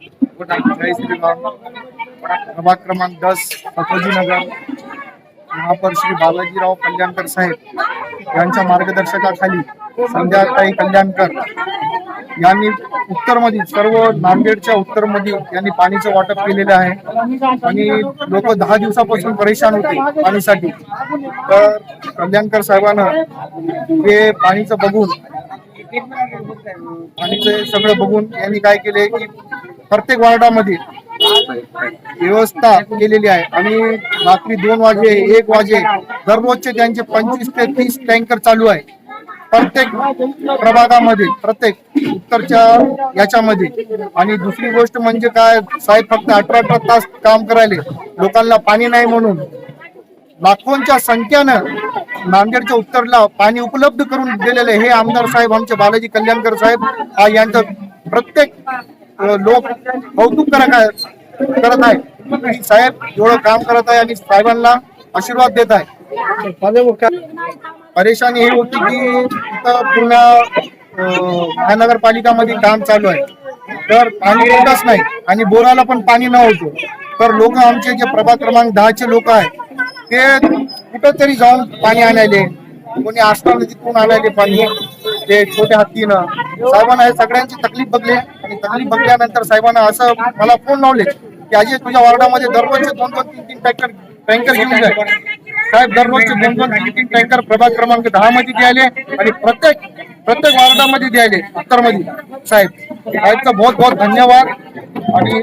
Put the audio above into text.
जय प्रभाग क्रमांक दस सतोजी नगर महापौर श्री बालाजीराव कल्याणकर साहेब यांच्या मार्गदर्शकाखाली संध्याताई कल्याणकर यांनी उत्तरमध्ये सर्व नांदेडच्या उत्तरमध्ये यांनी पाणीचं वाटप केलेलं आहे. आणि लोक दहा दिवसापासून परेशान होते पाणीसाठी. तर कल्याणकर साहेबानं हे पाणीचं बघून आणि ते सगळं बघून यांनी काय केले की प्रत्येक वार्डामध्ये व्यवस्था केलेली आहे. आणि रात्री दोन वाजे एक वाजे दररोजचे त्यांचे पंचवीस ते तीस टँकर चालू आहे. प्रत्येक प्रभागामध्ये प्रत्येक उत्तरच्या याच्यामध्ये. आणि दुसरी गोष्ट म्हणजे काय साहेब फक्त अठरा अठरा तास काम करायले. लोकांना पाणी नाही म्हणून. लाखोंच्या संख्येनं नांदेडच्या उत्तरला पाणी उपलब्ध करून दिलेले हे आमदार साहेब आमचे बालाजी कल्याणकर साहेब हा यांचं प्रत्येक लोक कौतुक करत आहे करत आहे. साहेब एवढं काम करत आहे आणि साहेबांना आशीर्वाद देत आहे. परेशानी ही होती की इथं पूर्ण महानगरपालिकामध्ये काम चालू आहे. तर पाणी येतच नाही आणि बोराला पण पाणी न होतो. तर लोक आमचे जे प्रभाग क्रमांक दहाचे लोक आहेत ते कुठंतरी जाऊन पाणी आणायले. कोणी आस्था नदीतून आणायले पाणी? ते छोट्या हत्तीनं. साहेबांना हे सगळ्यांची तकलीफ बघले. आणि तकलीफ बघल्यानंतर साहेबांना असं मला फोन लावले की अजय तुझ्या वॉर्डामध्ये दररोजचे दोन दोन तीन तीन टँकर टँकर घेऊन जाय साहेब दररोजचे दोन दोन तीन तीन टँकर प्रभाग क्रमांक दहा मध्ये द्यायले आणि प्रत्येक प्रत्येक वॉर्डामध्ये द्यायले उत्तरमध्ये साहेब साहेबचा बहुत बहुत धन्यवाद. आणि